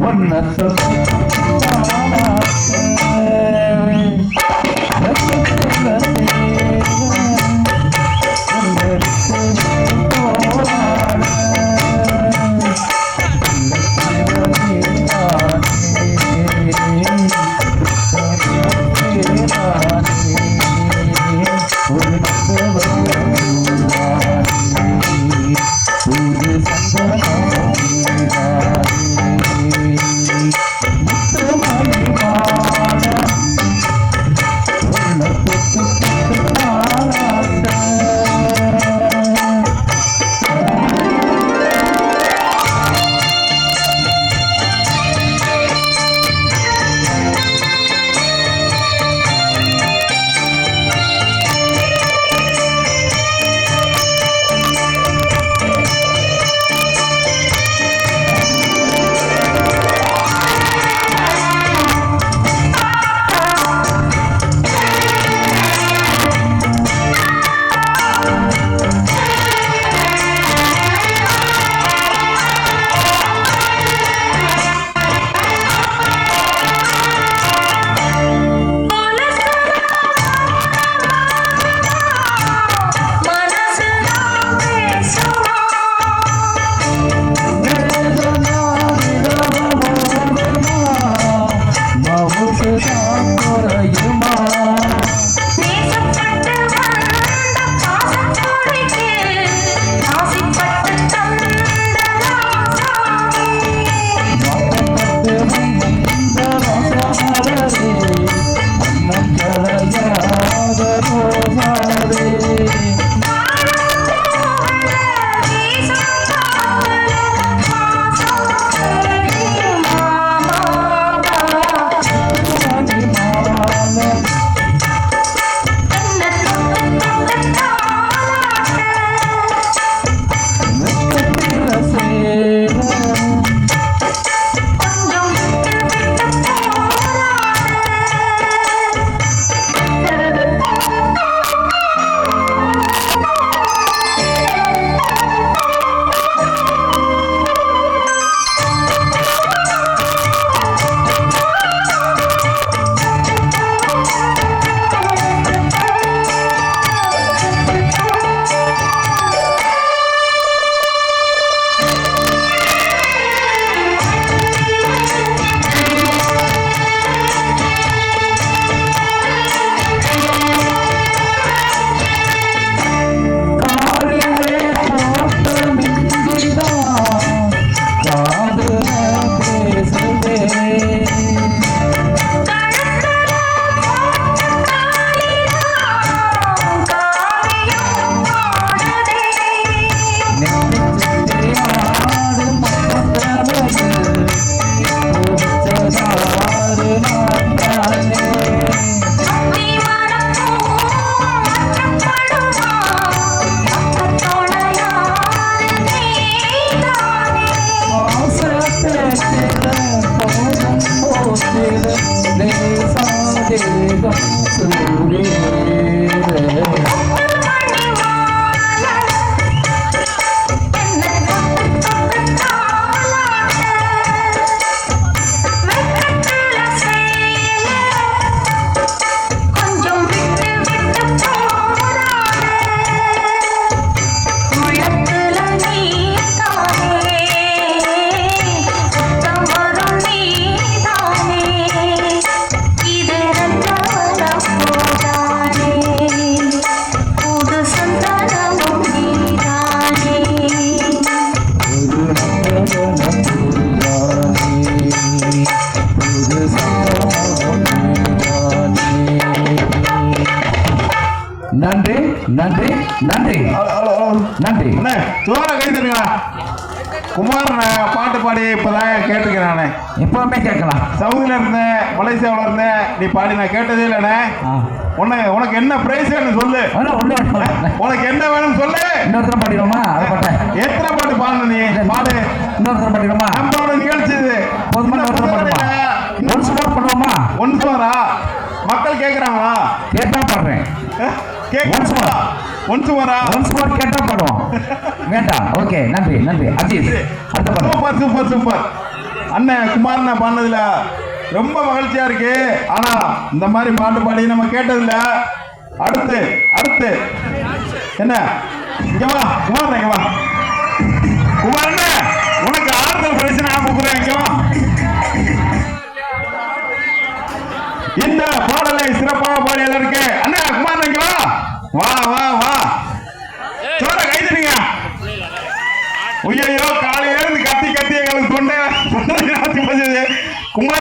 one oh நன்றி. நன்றி நன்றி. அண்ணே சோற கை தருங்களா குமார் பாட்டு பாடி இப்பதான் கேட்டுக்கிறேன் நானே. எப்பவுமே கேட்கலாம். சவுதியில இருந்தேன் மலேசியாவில் இருந்தேன் நீ பாடி நான் கேட்டதே இல்லைண்ணே. உனக்கு உனக்கு என்ன பிரைஸ் வேணும் சொல்லு. உனக்கு என்ன வேணும் சொல்லு. இன்னொருத்தரம் பாடிடுவோமா? அதை பாட்டேன் எத்தனை பாட்டு பாடணும் நீ? பாடு. இன்னொருத்தரம் பாடிடுவோமா? நம்மளோட நிகழ்ச்சி இது. போதுமா இன்னொருத்தரம் பாடுமா? ஒன் ஸ்கோர் பண்ணுவோமா? ஒன் சுமாரா மக்கள் கேட்குறாங்களா கேட்டா பாடுறேன். கேட்க சுமாரா ஒன் சுமாரா ஒன் ஸ்கோர் கேட்டா பாடுவோம். வேண்டாம் ஓகே நன்றி நன்றி. அஜித் அடுத்த பாடு சூப்பர் சூப்பர் சூப்பர். அண்ணன் குமார் நான் பாடினதுல ரொம்ப மகிழ்ச்சியா இருக்கு. ஆனா இந்த மாதிரி பாட்டு பாடி நம்ம கேட்டதில்ல. அடுத்து அடுத்து. என்ன? இங்க வா குமார் இங்க வா. குமார் உனக்கு ஆறுதல் பிரைஸ் நான் கொடுக்குறேன். இங்க வா. இந்த பாடலை சிறப்பாக பாடியல இருக்கு அண்ணா குமார் இங்க வா. வா வா.